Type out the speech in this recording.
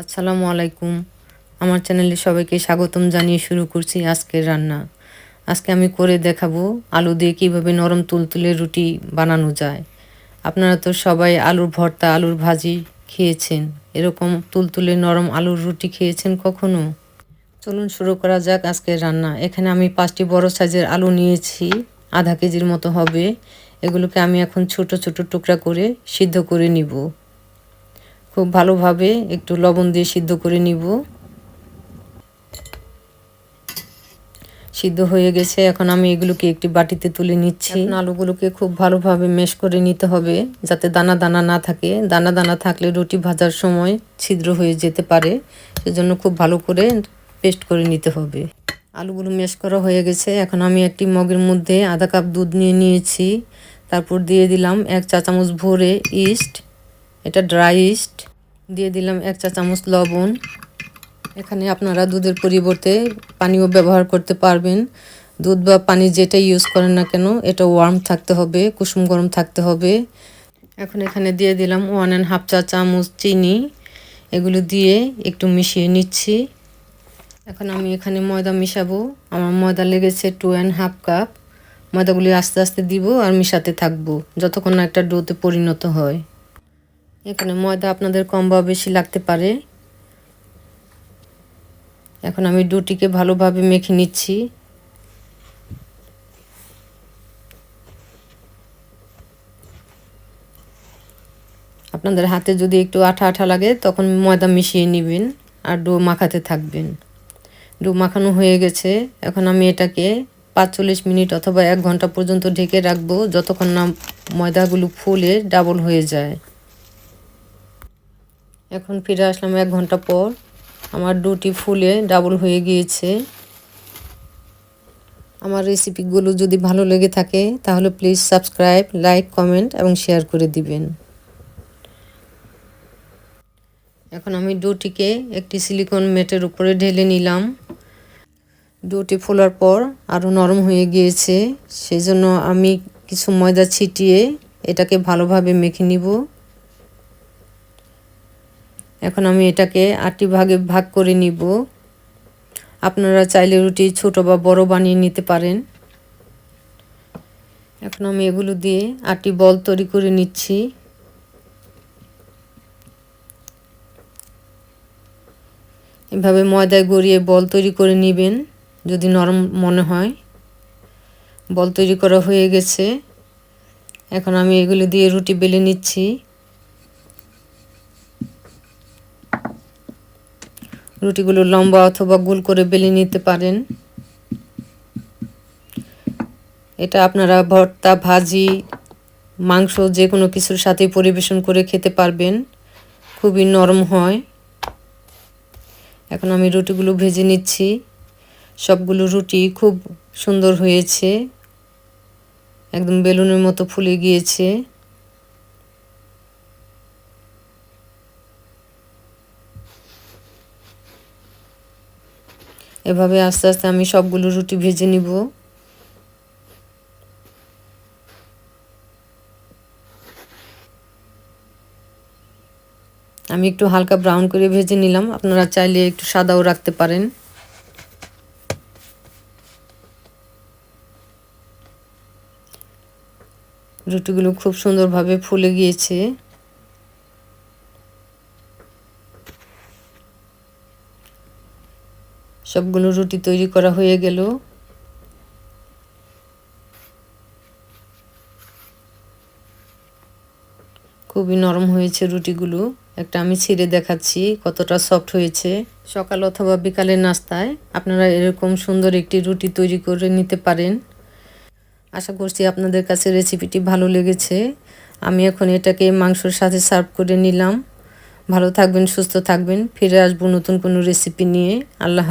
আসসালামু আলাইকুম। আমার চ্যানেলে সবাইকে স্বাগতম জানিয়ে শুরু করছি আজকের রান্না। আজকে আমি করে দেখাবো আলু দিয়ে কীভাবে নরম তুলতুলে রুটি বানানো যায়। আপনারা তো সবাই আলুর ভর্তা, আলুর ভাজি খেয়েছেন। এরকম তুলতুলে নরম আলুর রুটি খেয়েছেন কখনো? চলুন শুরু করা যাক আজকের রান্না। এখানে আমি পাঁচটি বড় সাইজের আলু নিয়েছি। আধা কেজির মতো হবে। এগুলোকে আমি এখন ছোট ছোট টুকরা করে সিদ্ধ করে নিব। খুব ভালোভাবে একটু লবণ দিয়ে সিদ্ধ করে নিব। সিদ্ধ হয়ে গেছে, এখন আমি এগুলোকে একটি বাটিতে তুলে নিচ্ছি। আলুগুলোকে খুব ভালোভাবে মেশ করে নিতে হবে, যাতে দানা দানা না থাকে। দানা দানা থাকলে রুটি ভাজার সময় ছিদ্র হয়ে যেতে পারে, সেজন্য খুব ভালো করে পেস্ট করে নিতে হবে। আলুগুলো মেশ করা হয়ে গেছে, এখন আমি একটি মগের মধ্যে আধা কাপ দুধ নিয়ে নিয়েছি। তারপর দিয়ে দিলাম এক চা চামচ ভরে ইস্ট, এটা ড্রাই ইস্ট। দিয়ে দিলাম এক চা চামচ লবণ। এখানে আপনারা দুধের পরিবর্তে পানিও ব্যবহার করতে পারবেন। দুধ বা পানি যেটা ইউজ করেন না কেন, এটা ওয়ার্ম থাকতে হবে, কুসুম গরম থাকতে হবে। এখন এখানে দিয়ে দিলাম ওয়ান অ্যান্ড হাফ চা চামচ চিনি। এগুলো দিয়ে একটু মিশিয়ে নিচ্ছি। এখন আমি এখানে ময়দা মিশাবো। আমার ময়দা লেগেছে টু অ্যান্ড হাফ কাপ ময়দাগুলি আস্তে আস্তে দিব আর মিশাতে থাকব, যতক্ষণ না একটা ডোতে পরিণত হয়। এখানে ময়দা আপনাদের কম বা বেশি লাগতে পারে। এখন আমি ডুটিকে ভালোভাবে মেখে নিচ্ছি। আপনাদের হাতে যদি একটু আঠা আঠা লাগে, তখন ময়দা মিশিয়ে নেবেন আর ডো মাখাতে থাকবেন। ডো মাখানো হয়ে গেছে। এখন আমি এটাকে পাঁচচল্লিশ মিনিট অথবা এক ঘণ্টা পর্যন্ত ঢেকে রাখব, যতক্ষণ না ময়দাগুলো ফুলে ডাবল হয়ে যায়। এখন ফিরে আসলাম এক ঘণ্টা পর। আমার ডুটি ফুলে ডাবল হয়ে গিয়েছে। আমার রেসিপিগুলো যদি ভালো লেগে থাকে, তাহলে প্লিজ সাবস্ক্রাইব লাইক কমেন্ট এবং শেয়ার করে দিবেন। এখন আমি ডুটিকে একটি সিলিকন মেটের উপরে ঢেলে নিলাম। ডুটি ফোলার পর আরও নরম হয়ে গিয়েছে। সেজন্য আমি কিছু ময়দা ছিটিয়ে এটাকে ভালোভাবে মেখে নিব। এখন আমি এটাকে আটটি ভাগে ভাগ করে নিব। আপনারা চাইলে রুটি ছোট বা বড় বানিয়ে নিতে পারেন। এখন আমি এগুলো দিয়ে আটটি বল তৈরি করে নিচ্ছি। এভাবে ময়দায় গড়িয়ে বল তৈরি করে নেবেন, যদি নরম মনে হয়। বল তৈরি করা হয়ে গেছে। এখন আমি এগুলো দিয়ে রুটি বেলে নিচ্ছি। রুটিগুলো লম্বা অথবা গোল করে বেলে নিতে পারেন। এটা আপনারা ভর্তা, ভাজি, মাংস যে কোনো কিছুর সাথে পরিবেশন করে খেতে পারবেন। খুবই নরম হয়। এখন আমি রুটিগুলো ভেজে নিচ্ছি। সবগুলো রুটি খুব সুন্দর হয়েছে। একদম বেলুনের মতো ফুলে গিয়েছে। এভাবে আস্তে আস্তে আমি সবগুলো রুটি ভেজে নিব। আমি একটু হালকা ব্রাউন করে ভেজে নিলাম। আপনারা চাইলে একটু সাদাও রাখতে পারেন। রুটিগুলো খুব সুন্দরভাবে ফুলে গিয়েছে। সবগুলো রুটি তৈরি করা হয়ে গেল। খুবই নরম হয়েছে রুটিগুলো। একটা আমি ছিঁড়ে দেখাচ্ছি কতটা সফট হয়েছে। সকাল অথবা বিকালের নাস্তায় আপনারা এরকম সুন্দর একটি রুটি তৈরি করে নিতে পারেন। আশা করছি আপনাদের কাছে রেসিপিটি ভালো লেগেছে। আমি এখন এটাকে মাংসর সাথে সার্ভ করে নিলাম। ভালো থাকবেন, সুস্থ থাকবেন। ফিরে আসব নতুন কোনো রেসিপি নিয়ে। আল্লাহ